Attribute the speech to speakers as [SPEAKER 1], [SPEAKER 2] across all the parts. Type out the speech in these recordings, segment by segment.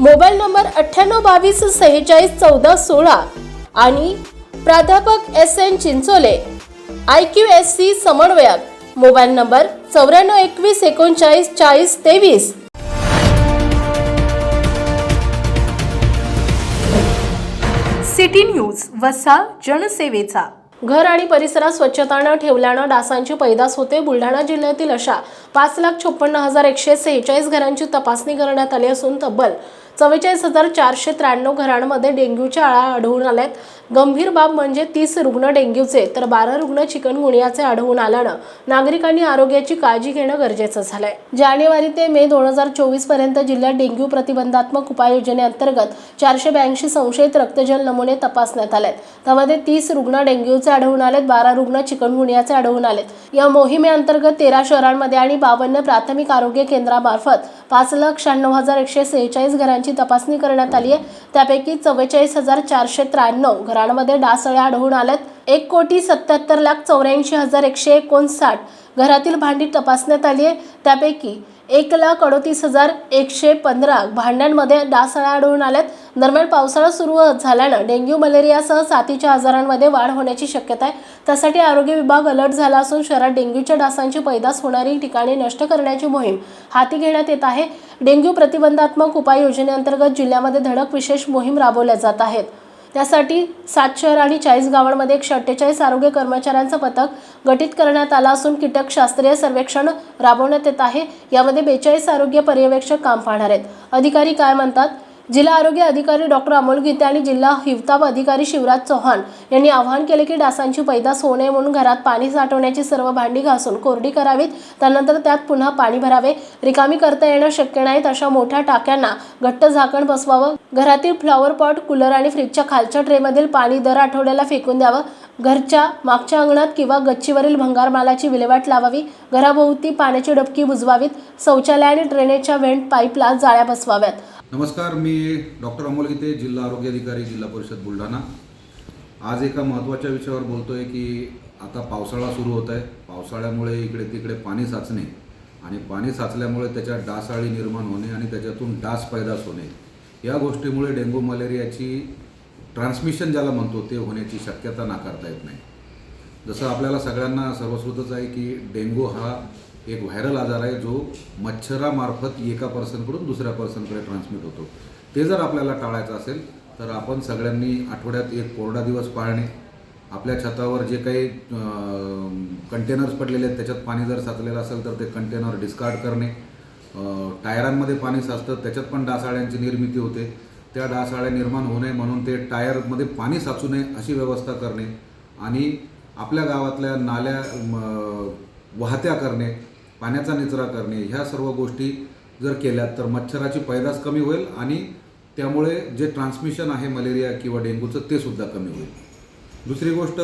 [SPEAKER 1] Mobile number अठ्ठ्याण्णव बावीस सेहेचाळीस चौदा सोळा. आणि प्राध्यापक S N Chinchole I Q S C समन्वयक. मोबाईल नंबर चौऱ्याण्णव एकवीस एकोणचाळीस चाळीस तेवीस.
[SPEAKER 2] सिटी न्यूज वसा जनसेवेचा.
[SPEAKER 1] घर आणि परिसरात स्वच्छता न ठेवल्यानं डासांची पैदास होते. बुलढाणा जिल्ह्यातील अशा पाच लाख छप्पन्न हजार एकशे सेहेचाळीस घरांची तपासणी करण्यात आली असून तब्बल चव्वेचाळीस हजार चारशे त्र्याण्णव घरांमध्ये डेंग्यूच्या आळा आढळून आल्यात. गंभीर बाब म्हणजे तीस रुग्ण डेंग्यूचे तर बारा रुग्ण चिकनगुनियाचे आढळून आल्यानं नागरिकांनी आरोग्याची काळजी घेणं गरजेचं झालंय. जानेवारी ते मे दोन हजार चोवीसपर्यंत जिल्ह्यात डेंग्यू प्रतिबंधात्मक उपाययोजनेअंतर्गत चारशे ब्याऐंशी संशयित रक्तजल नमुने तपासण्यात आलेत. त्यामध्ये तीस रुग्ण डेंग्यूचे आढळून आलेत बारा रुग्ण चिकनगुनियाचे आढळून आलेत. या मोहिमेअंतर्गत तेरा शहरांमध्ये आणि बावन्न प्राथमिक आरोग्य केंद्रामार्फत पाच लाख शहाण्णव हजार एकशे सेहेचाळीस घरांची तपासणी करण्यात आली आहे. त्यापैकी चव्वेचाळीस हजार चारशे त्र्याण्णव घरांमध्ये डासळ्या आढळून आल्यात. एक कोटी सत्याहत्तर लाख चौऱ्याऐंशी हजार एकशे एकोणसाठ घरातील भांडी तपासण्यात आली आहे. त्यापैकी एक लाख अडोतीस हजार एकशे पंधरा भांड्यांमध्ये डासळ्या आढळून आल्यात. दरम्यान पावसाळा सुरू झाल्यानं डेंग्यू मलेरियासह साथीच्या आजारांमध्ये वाढ होण्याची शक्यता आहे. त्यासाठी आरोग्य विभाग अलर्ट झाला असून शहरात डेंग्यूच्या डासांची पैदास होणारी ठिकाणे नष्ट करण्याची मोहीम हाती घेण्यात येत आहे. डेंग्यू प्रतिबंधात्मक उपाययोजनेअंतर्गत जिल्ह्यामध्ये धडक विशेष मोहीम राबवल्या जात आहेत. त्यासाठी सात शहर आणि चाळीस गावांमध्ये एकशे अठ्ठेचाळीस आरोग्य कर्मचाऱ्यांचं पथक गठीत करण्यात आलं असून कीटकशास्त्रीय सर्वेक्षण राबवण्यात येत आहे. यामध्ये बेचाळीस आरोग्य पर्यवेक्षक काम पाहणार आहेत. अधिकारी काय म्हणतात? जिल्हा आरोग्य अधिकारी डॉक्टर अमोल गीते आणि जिल्हा हिवताप अधिकारी शिवराज चव्हाण यांनी आवाहन केले की डासांची पैदास होऊ नये म्हणून घरात पाणी साठवण्याची सर्व भांडी घासून कोरडी करावीत. त्यानंतर त्यात पुन्हा पाणी भरावे. रिकामी करता येणं शक्य नाहीत अशा मोठ्या टाक्यांना घट्ट झाकण बसवावं. घरातील फ्लॉवर पॉट कूलर आणि फ्रीजच्या खालच्या ट्रेमधील पाणी दर आठवड्याला फेकून द्यावं. घरच्या मागच्या अंगणात किंवा गच्चीवरील भंगार मालाची विल्हेवाट लावावी. घराभोवती पाण्याची डबकी बुजवावीत. शौचालय आणि ड्रेनेजच्या व्हेंट पाईपला जाळ्या बसवाव्यात.
[SPEAKER 3] नमस्कार मी डॉक्टर अमोल गीते जिल्हा आरोग्य अधिकारी जिल्हा परिषद बुलढाणा. आज एका महत्त्वाच्या विषयावर बोलतो आहे की आता पावसाळा सुरू होत आहे. पावसाळ्यामुळे इकडे तिकडे पाणी साचणे आणि पाणी साचल्यामुळे त्याच्यात डासआळी निर्माण होणे आणि त्याच्यातून डास पैदास होणे. या गोष्टीमुळे डेंग्यू मलेरियाची ट्रान्समिशन ज्याला म्हणतो ते होण्याची शक्यता नाकारता येत नाही. जसं आपल्याला सगळ्यांना सर्वश्रुतच आहे की डेंग्यू हा एक व्हायरल आजार आहे जो मच्छरामार्फत एका पर्सनकडून दुसऱ्या पर्सनकडे ट्रान्समिट होतो. ते जर आपल्याला टाळायचं असेल तर आपण सगळ्यांनी आठवड्यात एक कोरडा दिवस पाळणे आपल्या छतावर जे काही कंटेनर्स पडलेले आहेत त्याच्यात पाणी जर साचलेलं असेल तर ते कंटेनर डिस्कार्ड करणे. टायरांमध्ये पाणी साचतं त्याच्यात पण डासाळ्यांची निर्मिती होते. त्या डासाळ्या निर्माण होऊ नये म्हणून ते टायरमध्ये पाणी साचू नये अशी व्यवस्था करणे आणि आपल्या गावातल्या नाल्या वाहत्या करणे. पाण्याचा निचरा करणे ह्या सर्व गोष्टी जर केल्या तर मच्छराची पैदास कमी होईल आणि त्यामुळे जे ट्रान्समिशन आहे मलेरिया किंवा डेंग्यूचं ते सुद्धा कमी होईल. दुसरी गोष्ट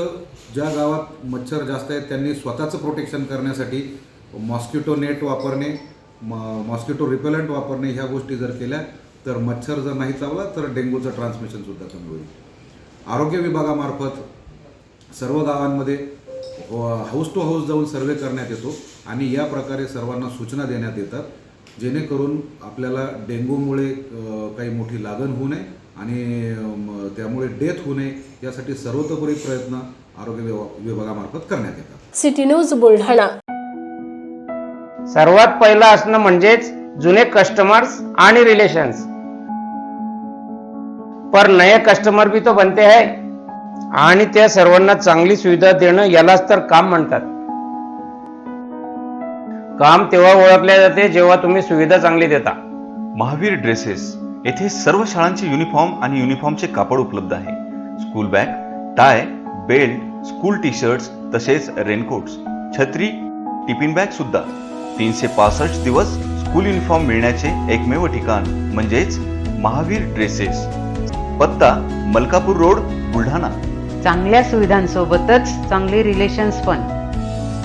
[SPEAKER 3] ज्या गावात मच्छर जास्त आहेत त्यांनी स्वतःचं प्रोटेक्शन करण्यासाठी मॉस्किटो नेट वापरणे म मॉस्किटो रिपेलंट वापरणे ह्या गोष्टी जर केल्या तर मच्छर जर नाही चावला तर डेंग्यूचं ट्रान्समिशनसुद्धा कमी होईल. आरोग्य विभागामार्फत सर्व गावांमध्ये हाऊस टू हाऊस जाऊन सर्वे करण्यात येतो. आणि या प्रकारे सर्वांना सूचना देण्यात येतात जेणेकरून आपल्याला डेंग्यूमुळे काही मोठी लागण होऊ नये आणि त्यामुळे डेथ होऊ नये यासाठी सर्वतोपरी प्रयत्न आरोग्य विभा- विभागामार्फत करण्यात येतात.
[SPEAKER 1] City news Buldhana.
[SPEAKER 4] सर्वात पहिलं असणं म्हणजेच जुने कस्टमर्स आणि रिलेशन्स पर नए कस्टमर भी तो बनते है आणि त्या सर्वांना चांगली सुविधा देणं यालाच तर काम म्हणतात. काम तेव्हा ओळखले जाते जेव्हा तुम्ही सुविधा चांगली देता.
[SPEAKER 5] महावीर ड्रेसेस येथे सर्व शाळांचे युनिफॉर्म आणि युनिफॉर्मचे कापड उपलब्ध आहे. School bag tie belt school T shirts तसेच रेनकोट्स छत्री टिफिन बॅग सुद्धा. तीनशे पासष्ट दिवस स्कूल युनिफॉर्म मिळण्याचे एकमेव ठिकाण म्हणजेच महावीर ड्रेसेस. पत्ता मलकापूर रोड बुलढाणा.
[SPEAKER 6] चांगल्या सुविधांसोबतच चांगले रिलेशन्स पण.